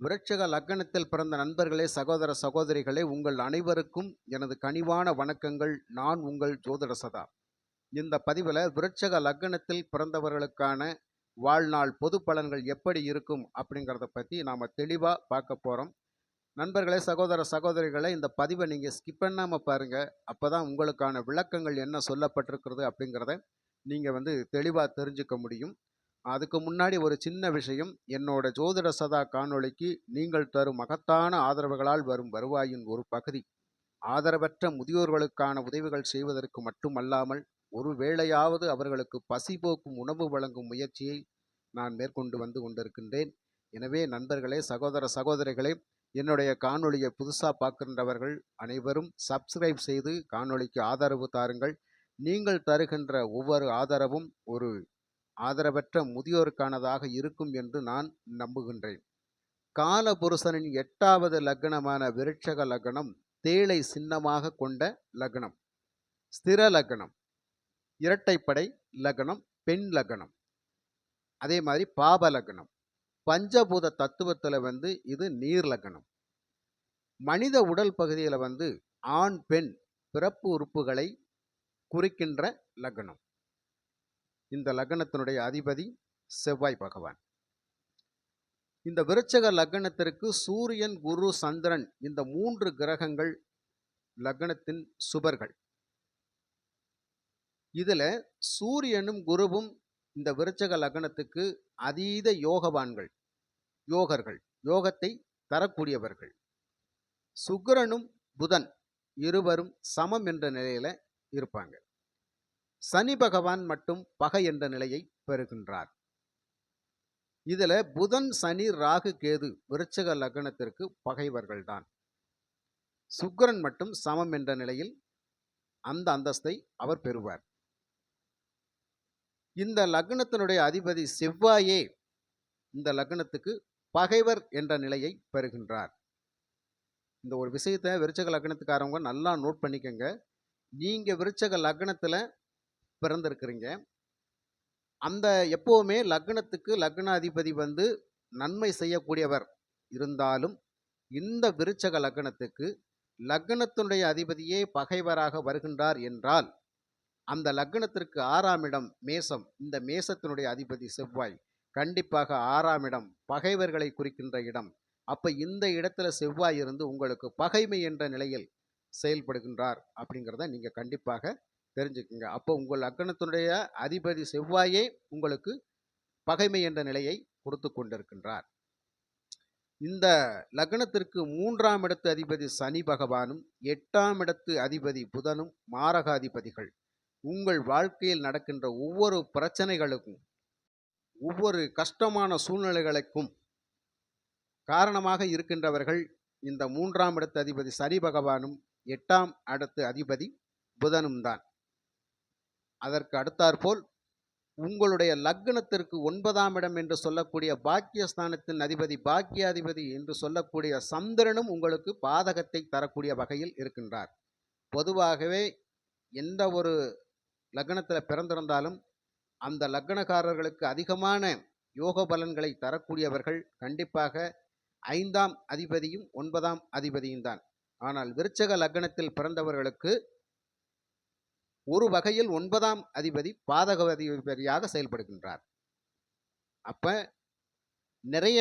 விருட்சக லக்னத்தில் பிறந்த நண்பர்களே சகோதர சகோதரிகளே உங்கள் அனைவருக்கும் எனது கனிவான வணக்கங்கள். நான் உங்கள் ஜோதிட சதா. இந்த பதிவில் விருட்சக லக்னத்தில் பிறந்தவர்களுக்கான வாழ்நாள் பொது பலன்கள் எப்படி இருக்கும் அப்படிங்கிறத பற்றி நாம் தெளிவாக பார்க்க போகிறோம் நண்பர்களே சகோதர சகோதரிகளே இந்த பதிவை நீங்கள் ஸ்கிப் பண்ணாமல் பாருங்கள் அப்போ தான் உங்களுக்கான விளக்கங்கள் என்ன சொல்லப்பட்டிருக்கிறது அப்படிங்கிறத நீங்கள் வந்து தெளிவாக தெரிஞ்சுக்க முடியும். அதுக்கு முன்னாடி ஒரு சின்ன விஷயம். என்னோட ஜோதிட சதா காணொளிக்கு நீங்கள் தரும் மகத்தான ஆதரவுகளால் வரும் வருவாயின் ஒரு பகுதி. ஆதரவற்ற முதியோர்களுக்கான உதவிகள் செய்வதற்கு மட்டுமல்லாமல் ஒரு வேளையாவது அவர்களுக்கு பசி போக்கும் உணவு வழங்கும் முயற்சியை நான் மேற்கொண்டு வந்து கொண்டிருக்கின்றேன். எனவே நண்பர்களே சகோதர சகோதரிகளே என்னுடைய காணொளியை புதுசாக பார்க்கின்றவர்கள் அனைவரும் சப்ஸ்கிரைப் செய்து காணொளிக்கு ஆதரவு தாருங்கள். நீங்கள் தருகின்ற ஒவ்வொரு ஆதரவும் ஒரு ஆதரவற்ற முதியோருக்கானதாக இருக்கும் என்று நான் நம்புகின்றேன். காலபுருஷனின் எட்டாவது லக்னமான விருட்சக லக்னம் தேளை சின்னமாக கொண்ட லக்னம். ஸ்திர லக்னம் இரட்டைப்படை லக்னம் பெண் லக்னம். அதே மாதிரி பாப லக்னம். பஞ்சபூத தத்துவத்தில் வந்து இது நீர் லக்னம். மனித உடல் பகுதியில் வந்து ஆண் பெண் பிறப்பு உறுப்புகளை குறிக்கின்ற லக்னம். இந்த லக்னத்தினுடைய அதிபதி செவ்வாய் பகவான். இந்த விருச்சக லக்னத்திற்கு சூரியன் குரு சந்திரன் இந்த மூன்று கிரகங்கள் லக்னத்தின் சுபர்கள். இதுல சூரியனும் குருவும் இந்த விருச்சக லக்னத்துக்கு அதீத யோகவான்கள் யோகர்கள் யோகத்தை தரக்கூடியவர்கள். சுக்கிரனும் புதன் இருவரும் சமம் என்ற நிலையில இருப்பாங்க. சனி பகவான் மட்டும் பகை என்ற நிலையை பெறுகின்றார். இதுல புதன் சனி ராகு கேது விருச்சக லக்னத்திற்கு பகைவர்கள்தான் சுக்கிரன் மட்டும் சமம் என்ற நிலையில் அந்த அந்தஸ்தை அவர் பெறுவார். இந்த லக்னத்தினுடைய அதிபதி செவ்வாயே இந்த லக்னத்துக்கு பகைவர் என்ற நிலையை பெறுகின்றார். இந்த ஒரு விஷயத்தை விருச்சக லக்னத்துக்காரவங்க நல்லா நோட் பண்ணிக்கங்க. நீங்க விருச்சக லக்னத்துல பிறந்திருக்கிறீங்க. அந்த எப்போவுமே லக்னத்துக்கு லக்ன அதிபதி வந்து நன்மை செய்யக்கூடியவர் இருந்தாலும் இந்த விருச்சக லக்னத்துக்கு லக்னத்தினுடைய அதிபதியே பகைவராக வருகின்றார் என்றால் அந்த லக்னத்திற்கு ஆறாம் இடம் மேசம் இந்த மேசத்தினுடைய அதிபதி செவ்வாய். கண்டிப்பாக ஆறாம் இடம் பகைவர்களை குறிக்கின்ற இடம். அப்ப இந்த இடத்துல செவ்வாய் இருந்து உங்களுக்கு பகைமை என்ற நிலையில் செயல்படுகின்றார் அப்படிங்கிறத நீங்க கண்டிப்பாக தெரிஞ்சுக்குங்க. அப்போ உங்கள் லக்னத்தினுடைய அதிபதி செவ்வாயே உங்களுக்கு பகைமை என்ற நிலையை கொடுத்து கொண்டிருக்கின்றார். இந்த லக்னத்திற்கு மூன்றாம் இடத்து அதிபதி சனி பகவானும் எட்டாம் இடத்து அதிபதி புதனும் மாரகாதிபதிகள். உங்கள் வாழ்க்கையில் நடக்கின்ற ஒவ்வொரு பிரச்சனைகளுக்கும் ஒவ்வொரு கஷ்டமான சூழ்நிலைகளுக்கும் காரணமாக இருக்கின்றவர்கள் இந்த மூன்றாம் இடத்து அதிபதி சனி பகவானும் எட்டாம் இடத்து அதிபதி புதனும் தான். அதற்கு அடுத்தாற்போல் உங்களுடைய லக்னத்திற்கு ஒன்பதாம் இடம் என்று சொல்லக்கூடிய பாக்கியஸ்தானத்தின் அதிபதி பாக்கியாதிபதி என்று சொல்லக்கூடிய சந்திரனும் உங்களுக்கு பாதகத்தை தரக்கூடிய வகையில் இருக்கின்றார். பொதுவாகவே எந்த ஒரு லக்னத்தில் பிறந்திருந்தாலும் அந்த லக்னக்காரர்களுக்கு அதிகமான யோக பலன்களை தரக்கூடியவர்கள் கண்டிப்பாக ஐந்தாம் அதிபதியும் ஒன்பதாம் அதிபதியும் தான். ஆனால் விருச்சக லக்னத்தில் பிறந்தவர்களுக்கு ஒரு வகையில் ஒன்பதாம் அதிபதி பாதக அதிபதியாக செயல்படுகின்றார். அப்ப நிறைய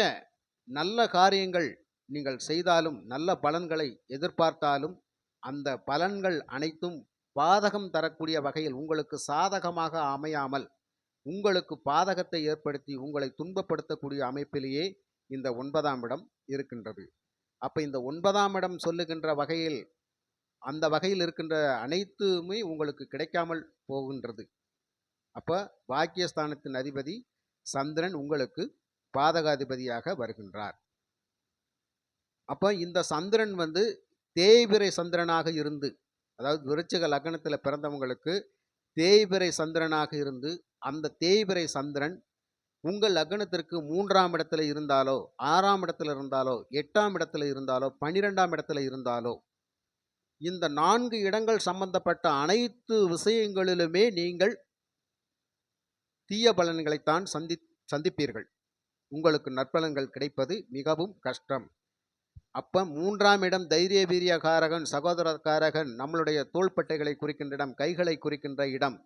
நல்ல காரியங்கள் நீங்கள் செய்தாலும் நல்ல பலன்களை எதிர்பார்த்தாலும் அந்த பலன்கள் அனைத்தும் பாதகம் தரக்கூடிய வகையில் உங்களுக்கு சாதகமாக அமையாமல் உங்களுக்கு பாதகத்தை ஏற்படுத்தி உங்களை துன்பப்படுத்தக்கூடிய அமைப்பிலேயே இந்த ஒன்பதாம் இடம் இருக்கின்றது. அப்ப இந்த ஒன்பதாம் இடம் சொல்லுகின்ற வகையில் அந்த வகையில் இருக்கின்ற அனைத்துமே உங்களுக்கு கிடைக்காமல் போகின்றது. அப்போ பாக்கியஸ்தானத்தின் அதிபதி சந்திரன் உங்களுக்கு பாதகாதிபதியாக வருகின்றார். அப்போ இந்த சந்திரன் வந்து தேய்பிரை சந்திரனாக இருந்து அதாவது விருச்சிக லக்னத்தில் பிறந்தவங்களுக்கு தேய்பிரை சந்திரனாக இருந்து அந்த தேய்பிரை சந்திரன் உங்கள் லக்னத்திற்கு மூன்றாம் இடத்துல இருந்தாலோ ஆறாம் இடத்துல இருந்தாலோ எட்டாம் இடத்துல இருந்தாலோ பன்னிரெண்டாம் இடத்துல இருந்தாலோ இந்த நான்கு இடங்கள் சம்பந்தப்பட்ட அனைத்து விஷயங்களிலுமே நீங்கள் தீய பலன்களைத்தான் சந்தி சந்திப்பீர்கள். உங்களுக்கு நற்பலன்கள் கிடைப்பது மிகவும் கஷ்டம். அப்ப மூன்றாம் இடம் தைரிய வீரியகாரகன் சகோதரக்காரகன் நம்மளுடைய தோள்பட்டைகளை குறிக்கின்ற இடம் கைகளை குறிக்கின்ற இடம்.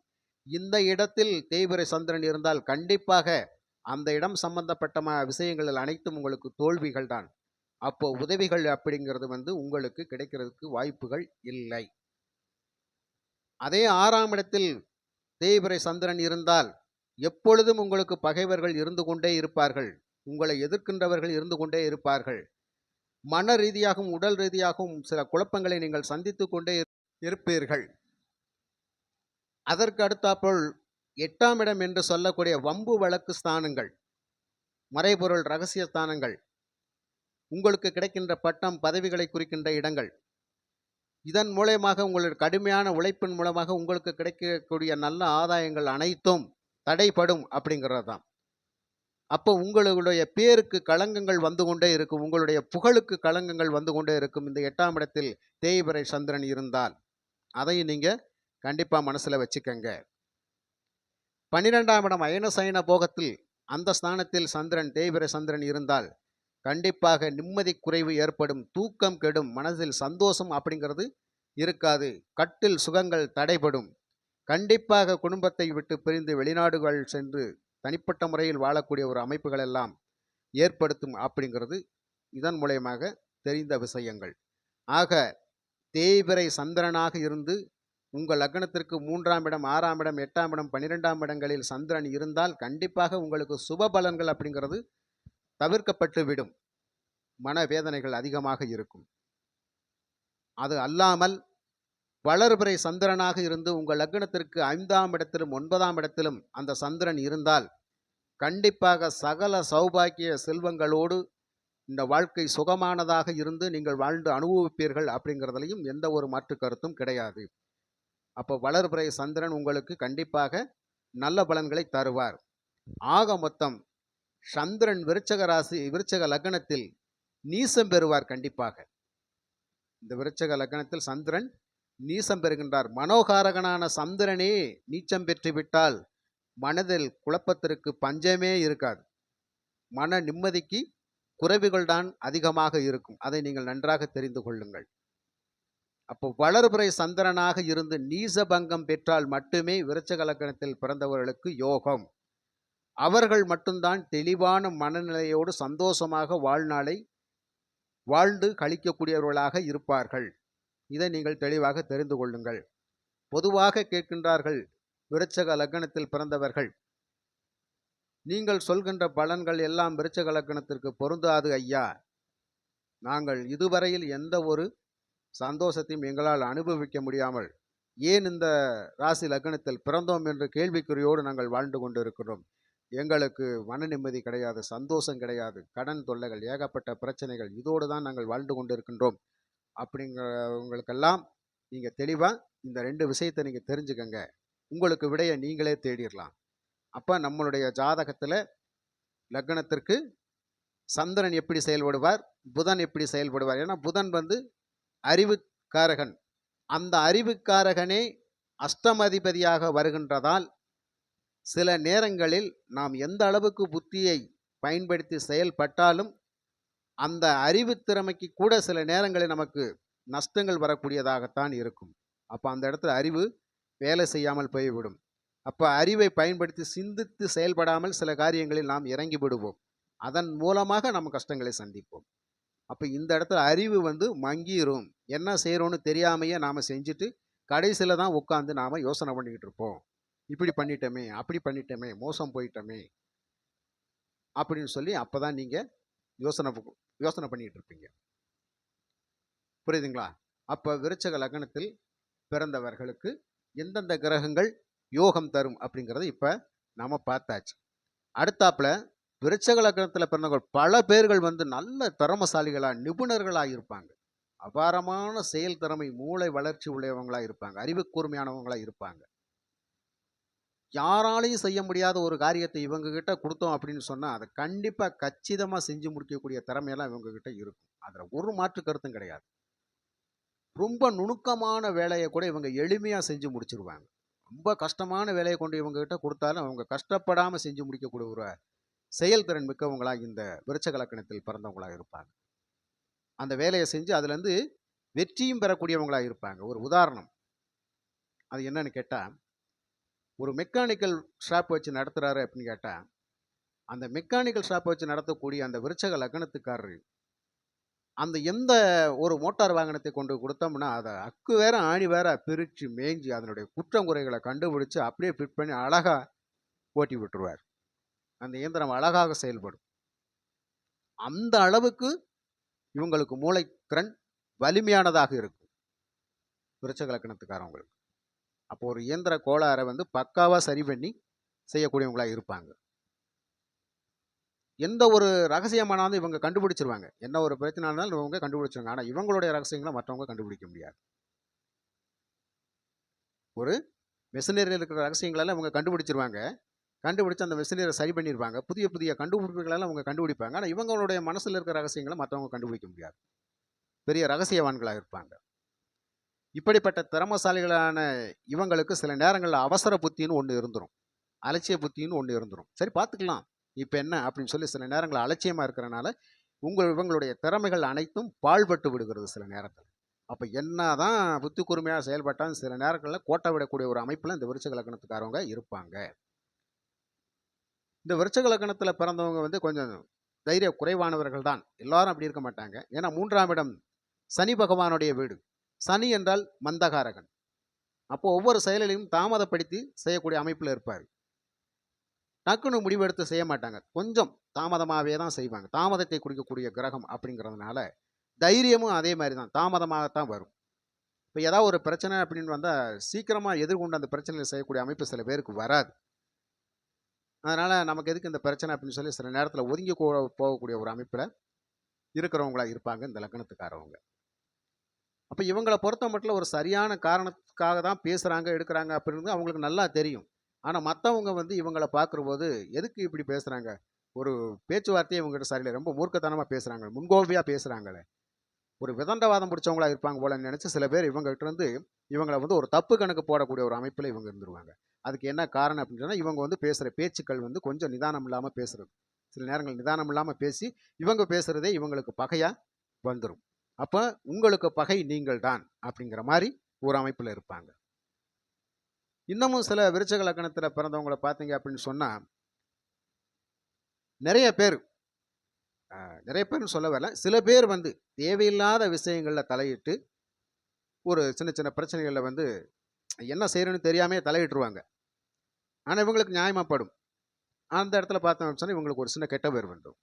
இந்த இடத்தில் தேய்பிரை சந்திரன் இருந்தால் கண்டிப்பாக அந்த இடம் சம்பந்தப்பட்ட விஷயங்களில் விஷயங்கள் அனைத்தும் உங்களுக்கு தோல்விகள் தான் அப்போ உதவிகள் அப்படிங்கிறது வந்து உங்களுக்கு கிடைக்கிறதுக்கு வாய்ப்புகள் இல்லை. அதே ஆறாம் இடத்தில் தேய்பிரை சந்திரன் இருந்தால் எப்பொழுதும் உங்களுக்கு பகைவர்கள் இருந்து கொண்டே இருப்பார்கள். உங்களை எதிர்க்கின்றவர்கள் இருந்து கொண்டே இருப்பார்கள். மன ரீதியாகவும் உடல் ரீதியாகவும் சில குழப்பங்களை நீங்கள் சந்தித்து கொண்டே இரு- இருப்பீர்கள். அதற்கு அடுத்தாப்போல் எட்டாம் இடம் என்று சொல்லக்கூடிய வம்பு வழக்கு ஸ்தானங்கள் மறைபொருள் ரகசிய ஸ்தானங்கள் உங்களுக்கு கிடைக்கின்ற பட்டம் பதவிகளை குறிக்கின்ற இடங்கள். இதன் மூலயமாக உங்களுடைய கடுமையான உழைப்பின் மூலமாக உங்களுக்கு கிடைக்கக்கூடிய நல்ல ஆதாயங்கள் அனைத்தும் தடைப்படும் அப்படிங்கிறது தான் அப்போ உங்களுடைய பேருக்கு களங்கங்கள் வந்து கொண்டே இருக்கும். உங்களுடைய புகழுக்கு களங்கங்கள் வந்து கொண்டே இருக்கும். இந்த எட்டாம் இடத்தில் தேய்பிறை சந்திரன் இருந்தால் அதையும் நீங்கள் கண்டிப்பாக மனசில் வச்சுக்கங்க. பன்னிரெண்டாம் இடம் அயனசயன போகத்தில் அந்த ஸ்தானத்தில் சந்திரன் தேய்பிறை சந்திரன் இருந்தால் கண்டிப்பாக நிம்மதி குறைவு ஏற்படும் தூக்கம் கெடும் மனதில் சந்தோஷம் அப்படிங்கிறது இருக்காது. கட்டில் சுகங்கள் தடைபடும். கண்டிப்பாக குடும்பத்தை விட்டு பிரிந்து வெளிநாடுகள் சென்று தனிப்பட்ட முறையில் வாழக்கூடிய ஒரு அமைப்புகள் எல்லாம் ஏற்படுத்தும் அப்படிங்கிறது இதன் மூலயமாக தெரிந்த விஷயங்கள். ஆக தேய்பிரை சந்திரனாக இருந்து உங்கள் லக்னத்திற்கு மூன்றாம் இடம் ஆறாம் இடம் எட்டாம் இடம் பன்னிரெண்டாம் இடங்களில் சந்திரன் இருந்தால் கண்டிப்பாக உங்களுக்கு சுப பலன்கள் அப்படிங்கிறது தவிர்க்கப்பட்டு விடும் மனவேதனைகள் அதிகமாக இருக்கும். அது அல்லாமல் வளர்பிறை சந்திரனாக இருந்து உங்கள் லக்னத்திற்கு ஐந்தாம் இடத்திலும் ஒன்பதாம் இடத்திலும் அந்த சந்திரன் இருந்தால் கண்டிப்பாக சகல சௌபாக்கிய செல்வங்களோடு இந்த வாழ்க்கை சுகமானதாக இருந்து நீங்கள் வாழ்ந்து அனுபவிப்பீர்கள் அப்படிங்கிறதுலையும் எந்த ஒரு மாற்று கருத்தும் கிடையாது. அப்போ வளர்பிறை சந்திரன் உங்களுக்கு கண்டிப்பாக நல்ல பலன்களை தருவார். ஆக மொத்தம் சந்திரன் விருச்சக ராசி விருச்சக லக்னத்தில் நீசம் பெறுவார் கண்டிப்பாக. இந்த விருச்சக லக்னத்தில் சந்திரன் நீசம் பெறுகின்றார். மனோகாரகனான சந்திரனே நீச்சம் பெற்று விட்டால் மனதில் குழப்பத்திற்கு பஞ்சமே இருக்காது. மன நிம்மதிக்கு குறைவுகள் தான் அதிகமாக இருக்கும். அதை நீங்கள் நன்றாக தெரிந்து கொள்ளுங்கள். அப்போ வளர்புரை சந்திரனாக இருந்து நீசபங்கம் பெற்றால் மட்டுமே விருச்சக லக்னத்தில் பிறந்தவர்களுக்கு யோகம். அவர்கள் மட்டும்தான் தெளிவான மனநிலையோடு சந்தோஷமாக வாழ்நாளை வாழ்ந்து கழிக்கக்கூடியவர்களாக இருப்பார்கள். இதை நீங்கள் தெளிவாக தெரிந்து கொள்ளுங்கள். பொதுவாக கேட்கின்றார்கள் விருச்சக லக்னத்தில் பிறந்தவர்கள். நீங்கள் சொல்கின்ற பலன்கள் எல்லாம் விருச்சக லக்னத்திற்கு பொருந்தாது ஐயா. நாங்கள் இதுவரையில் எந்த ஒரு சந்தோஷத்தையும் எங்களால் அனுபவிக்க முடியாமல் ஏன் இந்த ராசி லக்னத்தில் பிறந்தோம் என்ற கேள்விக்குறியோடு நாங்கள் வாழ்ந்து கொண்டிருக்கிறோம். எங்களுக்கு மன நிம்மதி கிடையாது சந்தோஷம் கிடையாது கடன் தொல்லைகள் ஏகப்பட்ட பிரச்சனைகள் இதோடு தான் நாங்கள் வாழ்ந்து கொண்டிருக்கின்றோம். அப்படிங்கிறவங்களுக்கெல்லாம் நீங்கள் தெளிவாக இந்த ரெண்டு விஷயத்தை நீங்கள் தெரிஞ்சுக்கங்க. உங்களுக்கு விடையை நீங்களே தேடிடலாம் அப்போ நம்மளுடைய ஜாதகத்தில் லக்னத்திற்கு சந்திரன் எப்படி செயல்படுவார் புதன் எப்படி செயல்படுவார்? ஏன்னா புதன் வந்து அறிவுக்காரகன். அந்த அறிவுக்காரகனே அஷ்டமதிபதியாக வருகின்றதால் சில நேரங்களில் நாம் எந்த அளவுக்கு புத்தியை பயன்படுத்தி செயல்பட்டாலும் அந்த அறிவு திறமைக்கு கூட சில நேரங்களில் நமக்கு நஷ்டங்கள் வரக்கூடியதாகத்தான் இருக்கும். அப்போ அந்த இடத்துல அறிவு வேலை செய்யாமல் போய்விடும். அப்போ அறிவை பயன்படுத்தி சிந்தித்து செயல்படாமல் சில காரியங்களில் நாம் இறங்கி விடுவோம். அதன் மூலமாக நம்ம கஷ்டங்களை சந்திப்போம். அப்போ இந்த இடத்துல அறிவு வந்து மங்கிரும். என்ன செய்கிறோன்னு தெரியாமையே நாம் செஞ்சுட்டு கடைசியில் தான் உட்காந்து நாம் யோசனை பண்ணிக்கிட்டு இருப்போம். இப்படி பண்ணிட்டோமே அப்படி பண்ணிட்டோமே மோசம் போயிட்டோமே அப்படின்னு சொல்லி அப்போ தான் நீங்கள் யோசனை யோசனை பண்ணிகிட்டு இருப்பீங்க. புரியுதுங்களா? அப்போ விருச்சக லக்னத்தில் பிறந்தவர்களுக்கு எந்தெந்த கிரகங்கள் யோகம் தரும் அப்படிங்கிறத இப்போ நாம் பார்த்தாச்சு. அடுத்தாப்புல விருச்சக லக்னத்தில் பிறந்தவர்கள் பல பேர்கள் வந்து நல்ல திறமசாலிகளாக நிபுணர்களாக இருப்பாங்க. அபாரமான செயல் திறமை மூளை வளர்ச்சி உள்ளவங்களாக இருப்பாங்க அறிவு கூர்மையானவங்களாக இருப்பாங்க. யாராலையும் செய்ய முடியாத ஒரு காரியத்தை இவங்ககிட்ட கொடுத்தோம் அப்படின்னு சொன்னால் அதை கண்டிப்பாக கச்சிதமாக செஞ்சு முடிக்கக்கூடிய திறமையெல்லாம் இவங்கக்கிட்ட இருக்கும். அதில் ஒரு மாற்று கருத்தும் கிடையாது. ரொம்ப நுணுக்கமான வேலையை கூட இவங்க எளிமையாக செஞ்சு முடிச்சிருவாங்க. ரொம்ப கஷ்டமான வேலையை கொண்டு இவங்ககிட்ட கொடுத்தாலும் அவங்க கஷ்டப்படாமல் செஞ்சு முடிக்கக்கூடிய ஒரு செயல்திறன் மிக்கவங்களாக இந்த விருச்சகலக்கணத்தில் பிறந்தவங்களாக இருப்பாங்க. அந்த வேலையை செஞ்சு அதுலேருந்து வெற்றியும் பெறக்கூடியவங்களாக இருப்பாங்க. ஒரு உதாரணம். அது என்னன்னு கேட்டால் ஒரு மெக்கானிக்கல் ஷாப் வச்சு நடத்துகிறாரு அப்படின்னு கேட்டால் அந்த மெக்கானிக்கல் ஷாப்பை வச்சு நடத்தக்கூடிய அந்த விருச்சக லக்னத்துக்காரர் அந்த எந்த ஒரு மோட்டார் வாகனத்தை கொண்டு கொடுத்தோம்னா அதை அக்கு வேற ஆணி வேற பிரித்து மேய்ஞ்சி அதனுடைய குற்றம் குறைகளை கண்டுபிடிச்சு அப்படியே ஃபிட் பண்ணி அழகாக ஓட்டி விட்டுருவார். அந்த இயந்திரம் அழகாக செயல்படும். அந்த அளவுக்கு இவங்களுக்கு மூளைத்திறன் வலிமையானதாக இருக்கும். விருச்சக லக்கணத்துக்காரவங்களுக்கு. அப்போ ஒரு இயந்திர கோளாறை வந்து பக்காவாக சரி பண்ணி செய்யக்கூடியவங்களாக இருப்பாங்க. எந்த ஒரு ரகசியமானாலும் இவங்க கண்டுபிடிச்சிருவாங்க. என்ன ஒரு பிரச்சனை இருந்தாலும் இவங்க கண்டுபிடிச்சிருவாங்க. ஆனால் இவங்களுடைய ரகசியங்களை மற்றவங்க கண்டுபிடிக்க முடியாது. ஒரு மெஷினரியில் இருக்கிற ரகசியங்களெல்லாம் இவங்க கண்டுபிடிச்சிருவாங்க. கண்டுபிடிச்சு அந்த மெஷினரை சரி பண்ணியிருப்பாங்க புதிய புதிய கண்டுபிடிப்புகளெல்லாம் அவங்க கண்டுபிடிப்பாங்க. ஆனால் இவங்களுடைய மனசில் இருக்கிற ரகசியங்களை மற்றவங்க கண்டுபிடிக்க முடியாது. பெரிய ரகசியவான்களாக இருப்பாங்க. இப்படிப்பட்ட திறமசாலிகளான இவங்களுக்கு சில நேரங்களில் அவசர புத்தின்னு ஒன்று இருந்துரும். அலட்சிய புத்தின்னு ஒன்று இருந்துரும். சரி பார்த்துக்கலாம். இப்போ என்ன அப்படின்னு சொல்லி சில நேரங்களில் அலட்சியமாக இருக்கிறனால உங்கள் இவங்களுடைய திறமைகள் அனைத்தும் பாழ்பட்டு விடுகிறது சில நேரத்தில். அப்போ என்னதான் புத்தி கூர்மையாக செயல்பட்டாலும் சில நேரங்களில் கோட்டை விடக்கூடிய ஒரு அமைப்பில் இந்த விருச்சக லக்கணத்துக்காரவங்க இருப்பாங்க. இந்த விருச்சக லக்கணத்தில் பிறந்தவங்க வந்து கொஞ்சம் தைரிய குறைவானவர்கள் தான் எல்லாரும் அப்படி இருக்க மாட்டாங்க. ஏன்னா மூன்றாம் இடம் சனி பகவானுடைய வீடு. சனி என்றால் மந்தகாரகன். அப்போ ஒவ்வொரு செயலையும் தாமதப்படுத்தி செய்யக்கூடிய அமைப்பில் இருப்பார். டக்குன்னு முடிவெடுத்து செய்ய மாட்டாங்க. கொஞ்சம் தாமதமாகவே தான் செய்வாங்க. தாமதத்தை குறிக்கக்கூடிய கிரகம் அப்படிங்கிறதுனால தைரியமும் அதே மாதிரி தான். தாமதமாகத்தான் வரும். இப்போ ஏதாவது ஒரு பிரச்சனை அப்படின்னு வந்தால் சீக்கிரமாக எதிர்கொண்டு அந்த பிரச்சனையில் செய்யக்கூடிய அமைப்பு சில பேருக்கு வராது. அதனால் நமக்கு எதுக்கு இந்த பிரச்சனை அப்படின்னு சொல்லி சில நேரத்தில் ஒதுங்கி போகக்கூடிய ஒரு அமைப்பில் இருக்கிறவங்களா இருப்பாங்க. இந்த லக்கணத்துக்காரவங்க அப்போ இவங்களை பொறுத்த மட்டும் ஒரு சரியான காரணத்துக்காக தான் பேசுகிறாங்க எடுக்கிறாங்க அப்படின்னு அவங்களுக்கு நல்லா தெரியும். ஆனால் மற்றவங்க வந்து இவங்களை பார்க்குறபோது எதுக்கு இப்படி பேசுகிறாங்க ஒரு பேச்சுவார்த்தையே இவங்ககிட்ட சரியில்லை. ரொம்ப மூர்க்கத்தனமாக பேசுகிறாங்க முன்கோபியாக பேசுகிறாங்களே ஒரு விதண்டவாதம் பிடிச்சவங்களா இருப்பாங்க போல நினச்சி சில பேர் இவங்ககிட்ட இருந்து இவங்களை வந்து ஒரு தப்பு கணக்கு போடக்கூடிய ஒரு அமைப்பில் இவங்க இருந்துருவாங்க. அதுக்கு என்ன காரணம் அப்படின்னு சொன்னால் இவங்க வந்து பேசுகிற பேச்சுக்கள் வந்து கொஞ்சம் நிதானம் இல்லாமல் பேசுகிறது சில நேரங்கள் நிதானம் இல்லாமல் பேசி இவங்க பேசுகிறதே இவங்களுக்கு பகையாக வந்துடும் அப்போ உங்களுக்கு பகை நீங்கள் தான் அப்படிங்கிற மாதிரி ஒரு அமைப்பில் இருப்பாங்க. இன்னமும் சில விருச்சக லக்கணத்தில் பிறந்தவங்களை பார்த்தீங்க அப்படின்னு சொன்னால் நிறைய பேர் நிறைய பேர்னு சொல்ல வரல. சில பேர் வந்து தேவையில்லாத விஷயங்களில் தலையிட்டு ஒரு சின்ன சின்ன பிரச்சனைகளில் வந்து என்ன செய்யணும்னு தெரியாமே தலையிட்டுருவாங்க. ஆனால் இவங்களுக்கு நியாயமாகப்படும் அந்த இடத்துல பார்த்தோம் சொன்னால் இவங்களுக்கு ஒரு சின்ன கெட்ட பேர் வந்துடும்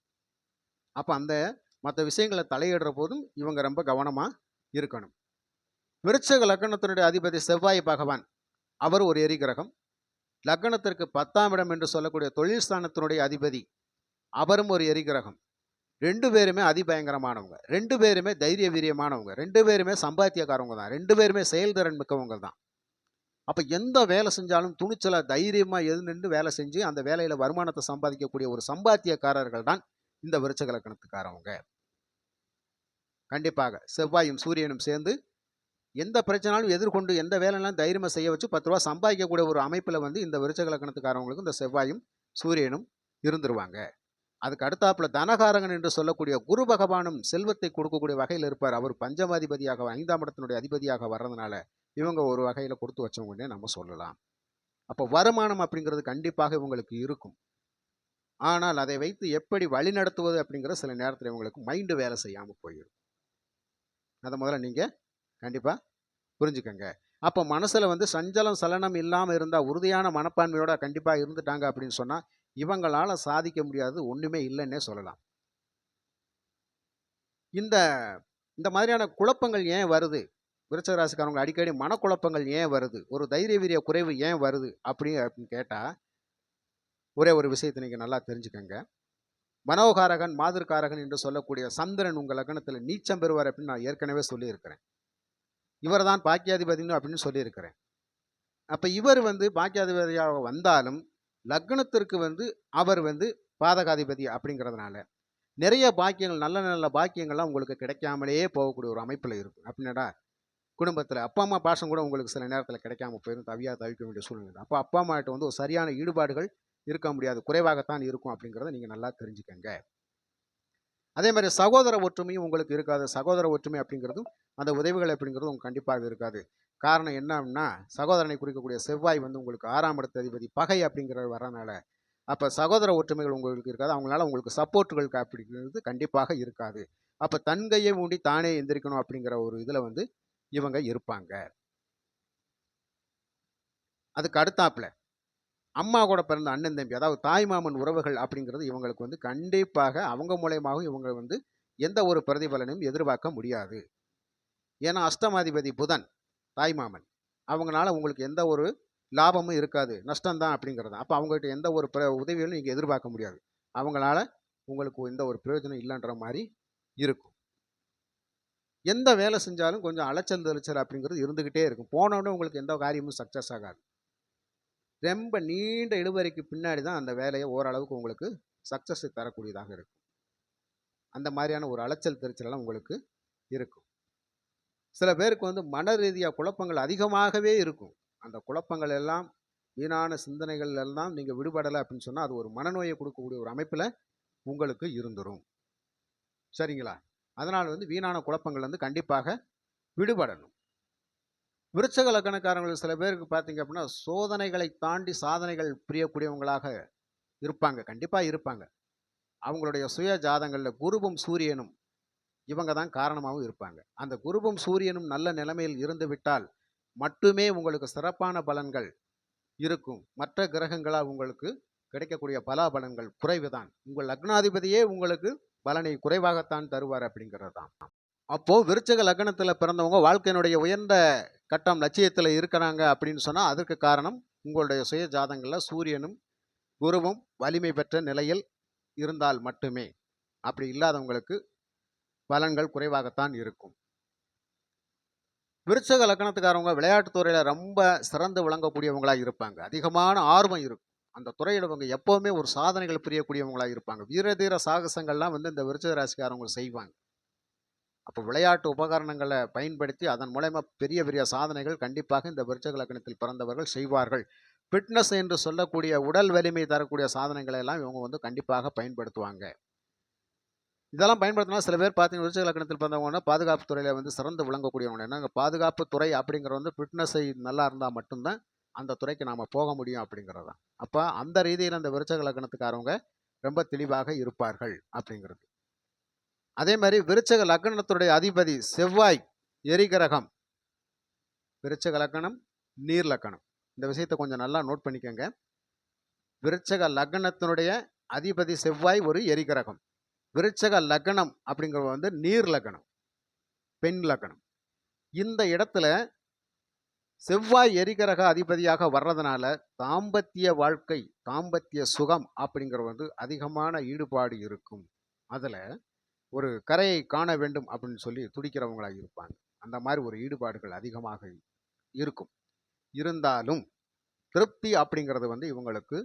அப்போ அந்த மற்ற விஷயங்களை தலையிடுற போதும் இவங்க ரொம்ப கவனமாக இருக்கணும். விருச்சக லக்கணத்தினுடைய அதிபதி செவ்வாய் பகவான் அவர் ஒரு எரிகிரகம். லக்கணத்திற்கு லக்னத்திற்கு பத்தாம் இடம் என்று சொல்லக்கூடிய தொழில் ஸ்தானத்தினுடைய அதிபதி அவரும் ஒரு எரிகிரகம். ரெண்டு பேருமே அதிபயங்கரமானவங்க. ரெண்டு பேருமே தைரிய வீரியமானவங்க. ரெண்டு பேருமே சம்பாத்தியக்காரவங்க தான். ரெண்டு பேருமே செயல்திறன் மிக்கவங்க தான். அப்போ எந்த வேலை செஞ்சாலும் துணிச்சலாக தைரியமாக எது நின்று வேலை செஞ்சு அந்த வேலையில் வருமானத்தை சம்பாதிக்கக்கூடிய ஒரு சம்பாத்தியக்காரர்கள் தான் இந்த விருச்சக லக்கணத்துக்காரவங்க. கண்டிப்பாக. செவ்வாயும் சூரியனும் சேர்ந்து எந்த பிரச்சனாலும் எதிர்கொண்டு எந்த வேலைலாம் தைரியமாக செய்ய வச்சு பத்து ரூபா சம்பாதிக்கக்கூடிய ஒரு அமைப்பில் வந்து இந்த விருச்சக லக்கணத்துக்காரவங்களுக்கு இந்த செவ்வாயும் சூரியனும் இருந்துருவாங்க. அதுக்கு அடுத்தாப்புல தனகாரகன் என்று சொல்லக்கூடிய குரு பகவானும் செல்வத்தை கொடுக்கக்கூடிய வகையில் இருப்பார். அவர் பஞ்சமாதிபதியாக ஐந்தாம் இடத்தினுடைய அதிபதியாக வர்றதுனால இவங்க ஒரு வகையில் கொடுத்து வச்சவங்கன்னே நம்ம சொல்லலாம். அப்போ வருமானம் அப்படிங்கிறது கண்டிப்பாக இவங்களுக்கு இருக்கும். ஆனால் அதை வைத்து எப்படி வழி நடத்துவது அப்படிங்கிற சில நேரத்தில் இவங்களுக்கு மைண்டு வேலை செய்யாமல் போயிடும் அதை முதல்ல நீங்கள் கண்டிப்பாக புரிஞ்சுக்கங்க. அப்போ மனசில் வந்து சஞ்சலம் சலனம் இல்லாமல் இருந்தால் உறுதியான மனப்பான்மையோட கண்டிப்பாக இருந்துட்டாங்க அப்படின்னு சொன்னால் இவங்களால் சாதிக்க முடியாது ஒன்றுமே இல்லைன்னே சொல்லலாம். இந்த இந்த மாதிரியான குழப்பங்கள் ஏன் வருது? விருச்சகராசிக்காரங்க அடிக்கடி மனக்குழப்பங்கள் ஏன் வருது? ஒரு தைரிய வீரிய குறைவு ஏன் வருது அப்படி அப்படின்னு கேட்டால் ஒரே ஒரு விஷயத்தை நீங்கள் நல்லா தெரிஞ்சுக்கங்க. மனோகாரகன் மாதிர்காரகன் என்று சொல்லக்கூடிய சந்திரன் உங்கள் லக்னத்தில் நீச்சம் பெறுவார் அப்படின்னு நான் ஏற்கனவே சொல்லியிருக்கிறேன். இவர் தான் பாக்கியாதிபதினு அப்படின்னு சொல்லியிருக்கிறேன். அப்போ இவர் வந்து பாக்கியாதிபதியாக வந்தாலும் லக்னத்திற்கு வந்து அவர் வந்து பாதகாதிபதி அப்படிங்கிறதுனால நிறைய பாக்கியங்கள் நல்ல நல்ல பாக்கியங்கள்லாம் உங்களுக்கு கிடைக்காமலேயே போகக்கூடிய ஒரு அமைப்பில் இருக்கும் அப்படின்னடா குடும்பத்தில் அப்பா அம்மா பாசம் கூட உங்களுக்கு சில நேரத்தில் கிடைக்காம போயிடும் தவியாக தவிக்க வேண்டிய சூழ்நிலை. அப்போ அப்பா அம்மாட்ட வந்து ஒரு சரியான ஈடுபாடுகள் இருக்க முடியாது. குறைவாகத்தான் இருக்கும் அப்படிங்கிறத நீங்கள் நல்லா தெரிஞ்சுக்கங்க. அதே மாதிரி சகோதர ஒற்றுமையும் உங்களுக்கு இருக்காது. சகோதர ஒற்றுமை அப்படிங்கிறதும் அந்த உதவிகள் அப்படிங்கிறதும் உங்களுக்கு கண்டிப்பாக இருக்காது. காரணம் என்னன்னா சகோதரனை குறிக்கக்கூடிய செவ்வாய் வந்து உங்களுக்கு ஆறாம் இடத்த அதிபதி பகை அப்படிங்கிறது வரனால அப்போ சகோதர ஒற்றுமைகள் உங்களுக்கு இருக்காது. அவங்களால உங்களுக்கு சப்போர்ட்டுகள் அப்படிங்கிறது கண்டிப்பாக இருக்காது. அப்போ தன்கையை ஊண்டி தானே எந்திரிக்கணும் அப்படிங்கிற ஒரு இதில் வந்து இவங்க இருப்பாங்க. அதுக்கு அடுத்தாப்புல அம்மா கூட பிறந்த அண்ணன் தம்பி அதாவது தாய் மாமன் உறவுகள் அப்படிங்கிறது இவங்களுக்கு வந்து கண்டிப்பாக அவங்க மூலயமாகவும் இவங்க வந்து எந்த ஒரு பிரதிபலனையும் எதிர்பார்க்க முடியாது. ஏன்னா அஷ்டமாதிபதி புதன் தாய்மாமன் அவங்களால உங்களுக்கு எந்த ஒரு லாபமும் இருக்காது. நஷ்டம்தான் அப்படிங்கிறது. அப்போ அவங்ககிட்ட எந்த ஒரு பிர உதவிகளும் நீங்கள் எதிர்பார்க்க முடியாது. அவங்களால உங்களுக்கு எந்த ஒரு பிரயோஜனம் இல்லைன்ற மாதிரி இருக்கும். எந்த வேலை செஞ்சாலும் கொஞ்சம் அலைச்சல் தெளிச்சல் அப்படிங்கிறது இருந்துக்கிட்டே இருக்கும். போனோடனே உங்களுக்கு எந்த காரியமும் சக்ஸஸ் ஆகாது. ரொம்ப நீண்ட இழுவரைக்கு பின்னாடி தான் அந்த வேலையை ஓரளவுக்கு உங்களுக்கு சக்ஸஸ் தரக்கூடியதாக இருக்கும். அந்த மாதிரியான ஒரு அலைச்சல் தெரிச்சலெல்லாம் உங்களுக்கு இருக்கும். சில பேருக்கு வந்து மன ரீதியாக குழப்பங்கள் அதிகமாகவே இருக்கும். அந்த குழப்பங்கள் எல்லாம் வீணான சிந்தனைகள் எல்லாம் நீங்கள் விடுபடலை அப்படின்னு சொன்னால் அது ஒரு மனநோயை கொடுக்கக்கூடிய ஒரு அமைப்பில் உங்களுக்கு இருந்துரும். சரிங்களா? அதனால் வந்து வீணான குழப்பங்கள் வந்து கண்டிப்பாக விடுபடணும். விருச்சக லக்கணக்காரங்களுக்கு சில பேருக்கு பார்த்தீங்க அப்படின்னா சோதனைகளை தாண்டி சாதனைகள் புரியக்கூடியவங்களாக இருப்பாங்க. கண்டிப்பாக இருப்பாங்க. அவங்களுடைய சுய ஜாதங்களில் குருவும் சூரியனும் இவங்க தான் காரணமாகவும் இருப்பாங்க. அந்த குருவும் சூரியனும் நல்ல நிலைமையில் இருந்து விட்டால் மட்டுமே உங்களுக்கு சிறப்பான பலன்கள் இருக்கும். மற்ற கிரகங்களால் உங்களுக்கு கிடைக்கக்கூடிய பலாபலன்கள் குறைவுதான். உங்கள் லக்னாதிபதியே உங்களுக்கு பலனை குறைவாகத்தான் தருவார் அப்படிங்கிறது தான் அப்போது விருச்சக லக்னத்தில் பிறந்தவங்க வாழ்க்கையினுடைய உயர்ந்த கட்டம் லட்சியத்தில் இருக்கிறாங்க அப்படின்னு சொன்னால் அதற்கு காரணம் உங்களுடைய சுய ஜாதங்களில் சூரியனும் குருவும் வலிமை பெற்ற நிலையில் இருந்தால் மட்டுமே. அப்படி இல்லாதவங்களுக்கு பலன்கள் குறைவாகத்தான் இருக்கும். விருச்சக லக்கணத்துக்காரவங்க விளையாட்டுத் துறையில் ரொம்ப சிறந்து விளங்கக்கூடியவங்களாக இருப்பாங்க. அதிகமான ஆர்வம் இருக்கும். அந்த துறையில் எப்போவுமே ஒரு சாதனைகள் புரியக்கூடியவங்களாக இருப்பாங்க. வீரதீர சாகசங்கள்லாம் வந்து இந்த விருச்சக ராசிக்காரவங்க செய்வாங்க. அப்போ விளையாட்டு உபகரணங்களை பயன்படுத்தி அதன் மூலயமா பெரிய பெரிய சாதனைகள் கண்டிப்பாக இந்த விருச்சக லக்கணத்தில் பிறந்தவர்கள் செய்வார்கள். ஃபிட்னஸ் என்று சொல்லக்கூடிய உடல் வலிமை தரக்கூடிய சாதனைகளை எல்லாம் இவங்க வந்து கண்டிப்பாக பயன்படுத்துவாங்க. இதெல்லாம் பயன்படுத்தினா சில பேர் பார்த்தீங்கன்னா விருச்சக லக்கணத்தில் பிறந்தவங்கன்னா பாதுகாப்பு துறையில் வந்து சிறந்து விளங்கக்கூடியவங்க. ஏன்னா பாதுகாப்பு துறை அப்படிங்கிற வந்து ஃபிட்னஸை நல்லா இருந்தால் மட்டும்தான் அந்த துறைக்கு நாம் போக முடியும் அப்படிங்கிறது தான் அப்போ அந்த ரீதியில் அந்த விருச்சக லக்கணத்துக்காரவங்க ரொம்ப தெளிவாக இருப்பார்கள் அப்படிங்கிறது. அதே மாதிரி விருச்சக லக்கணத்துடைய அதிபதி செவ்வாய் எரிகிரகம் விருச்சக லக்கணம் நீர் லக்கணம் இந்த விஷயத்தை கொஞ்சம் நல்லா நோட் பண்ணிக்கோங்க. விருச்சக லக்னத்தினுடைய அதிபதி செவ்வாய் ஒரு எரிகிரகம் விருச்சக லக்னம் அப்படிங்கிறது வந்து நீர் லக்னம் பெண் லக்னம். இந்த இடத்துல செவ்வாய் எரிகிரக அதிபதியாக வர்றதுனால தாம்பத்திய வாழ்க்கை தாம்பத்திய சுகம் அப்படிங்கிறது வந்து அதிகமான ஈடுபாடு இருக்கும். அதில் ஒரு கரையை காண வேண்டும் அப்படின்னு சொல்லி துடிக்கிறவங்களாக இருப்பாங்க. அந்த மாதிரி ஒரு ஈடுபாடுகள் அதிகமாக இருக்கும். இருந்தாலும் திருப்தி அப்படிங்கிறது வந்து இவங்களுக்கு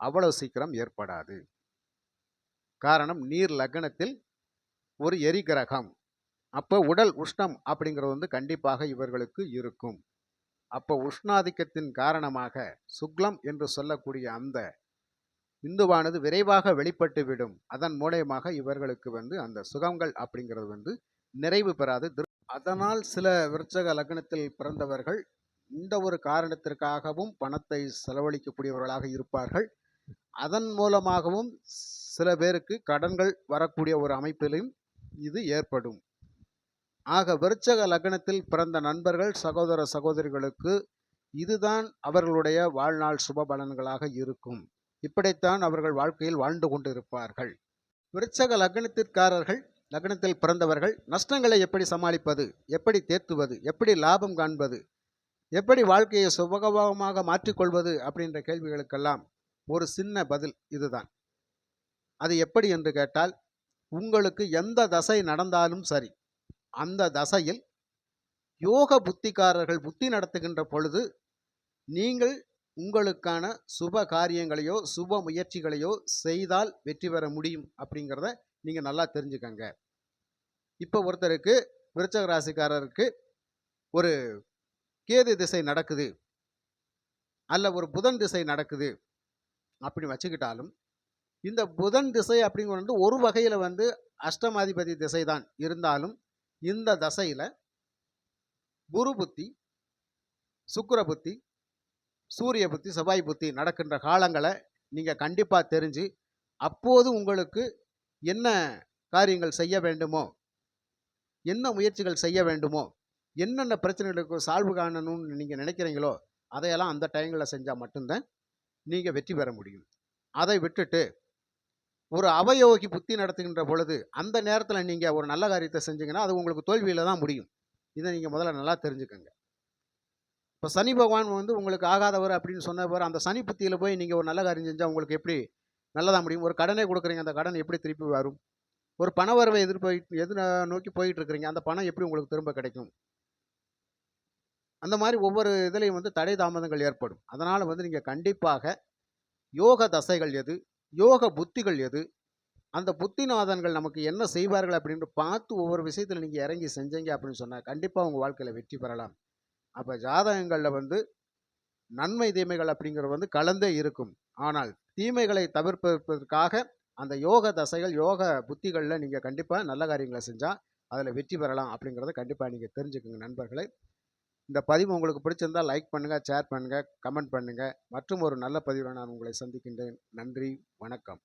அவ்வளவு சீக்கிரம் ஏற்படாது. காரணம் நீர் லக்னத்தில் ஒரு எரிகிரகம் அப்போ உடல் உஷ்ணம் அப்படிங்கிறது வந்து கண்டிப்பாக இவர்களுக்கு இருக்கும். அப்போ உஷ்ணாதிக்கத்தின் காரணமாக சுக்லம் என்று சொல்லக்கூடிய அந்த இந்துவானது விரைவாக வெளிப்பட்டு விடும். அதன் மூலயமாக இவர்களுக்கு வந்து அந்த சுகங்கள் அப்படிங்கிறது வந்து நிறைவு பெறாது. அதனால் சில விருச்சக லக்னத்தில் பிறந்தவர்கள் இந்த ஒரு காரணத்திற்காகவும் பணத்தை செலவழிக்கக்கூடியவர்களாக இருப்பார்கள். அதன் மூலமாகவும் சில பேருக்கு கடன்கள் வரக்கூடிய ஒரு அமைப்பிலும் இது ஏற்படும். ஆக விருச்சக லக்னத்தில் பிறந்த நண்பர்கள் சகோதர சகோதரிகளுக்கு இதுதான் அவர்களுடைய வாழ்நாள் சுப பலன்களாக இருக்கும். இப்படித்தான் அவர்கள் வாழ்க்கையில் வாழ்ந்து கொண்டிருப்பார்கள். விருச்சக லக்னத்திற்காரர்கள் லக்னத்தில் பிறந்தவர்கள் நஷ்டங்களை எப்படி சமாளிப்பது எப்படி தேத்துவது எப்படி லாபம் காண்பது எப்படி வாழ்க்கையை சுபகமாக மாற்றிக்கொள்வது அப்படின்ற கேள்விகளுக்கெல்லாம் ஒரு சின்ன பதில் இதுதான். அது எப்படி என்று கேட்டால் உங்களுக்கு எந்த தசை நடந்தாலும் சரி அந்த தசையில் யோக புத்திக்காரர்கள் புத்தி நடத்துகின்ற பொழுது நீங்கள் உங்களுக்கான சுப காரியங்களையோ சுப முயற்சிகளையோ செய்தால் வெற்றி பெற முடியும் அப்படிங்கிறத நீங்கள் நல்லா தெரிஞ்சுக்கங்க. இப்போ ஒருத்தருக்கு விருச்சக ராசிக்காரருக்கு ஒரு கேது திசை நடக்குது. அல்ல ஒரு புதன் திசை நடக்குது அப்படி வச்சுக்கிட்டாலும் இந்த புதன் திசை அப்படிங்கிறது வந்து ஒரு வகையில் வந்து அஷ்டமாதிபதி திசை தான். இருந்தாலும் இந்த தசையில் குரு புத்தி சுக்கர புத்தி சூரிய புத்தி செவ்வாய் புத்தி நடக்கின்ற காலங்களை நீங்கள் கண்டிப்பாக தெரிஞ்சு அப்போது உங்களுக்கு என்ன காரியங்கள் செய்ய வேண்டுமோ என்ன முயற்சிகள் செய்ய வேண்டுமோ என்னென்ன பிரச்சனைகளுக்கு சால்வு காணணும்னு நீங்கள் நினைக்கிறீங்களோ அதையெல்லாம் அந்த டைமில் செஞ்சால் மட்டும்தான் நீங்கள் வெற்றி பெற முடியும். அதை விட்டுட்டு ஒரு அவயோகி புத்தி நடத்துகின்ற பொழுது அந்த நேரத்தில் நீங்கள் ஒரு நல்ல காரியத்தை செஞ்சீங்கன்னா அது உங்களுக்கு தோல்வியில் தான் முடியும். இதை நீங்கள் முதல்ல நல்லா தெரிஞ்சுக்கோங்க. இப்போ சனி பகவான் வந்து உங்களுக்கு ஆகாதவர் அப்படின்னு சொன்னவர் அந்த சனி புத்தியில் போய் நீங்கள் ஒரு நல்ல காரியம் செஞ்சால் உங்களுக்கு எப்படி நல்லதாக முடியும்? ஒரு கடனை கொடுக்குறீங்க அந்த கடன் எப்படி திருப்பி வரும்? ஒரு பண வரவை எதிர்ப்பு எது நோக்கி போயிட்டு இருக்கிறீங்க அந்த பணம் எப்படி உங்களுக்கு திரும்ப கிடைக்கும்? அந்த மாதிரி ஒவ்வொரு இதுலேயும் வந்து தடை தாமதங்கள் ஏற்படும். அதனால் வந்து நீங்கள் கண்டிப்பாக யோக தசைகள் எது யோக புத்திகள் எது அந்த புத்திநாதன்கள் நமக்கு என்ன செய்வார்கள் அப்படின்னு பார்த்து ஒவ்வொரு விஷயத்தில் நீங்கள் இறங்கி செஞ்சீங்க அப்படின்னு சொன்னால் கண்டிப்பாக உங்கள் வாழ்க்கையில் வெற்றி பெறலாம். அப்போ ஜாதகங்களில் வந்து நன்மை தீமைகள் அப்படிங்கிறது வந்து கலந்தே இருக்கும். ஆனால் தீமைகளை தவிர்ப்பதற்காக அந்த யோக தசைகள் யோக புத்திகளில் நீங்கள் கண்டிப்பாக நல்ல காரியங்களை செஞ்சால் அதில் வெற்றி பெறலாம் அப்படிங்கிறத கண்டிப்பாக நீங்கள் தெரிஞ்சுக்கோங்க நண்பர்களே. இந்த பதிவு உங்களுக்கு பிடிச்சிருந்தால் லைக் பண்ணுங்கள் ஷேர் பண்ணுங்கள் கமெண்ட் பண்ணுங்கள் மற்றும் ஒரு நல்ல பதிவில் நான் உங்களை சந்திக்கின்றேன். நன்றி வணக்கம்.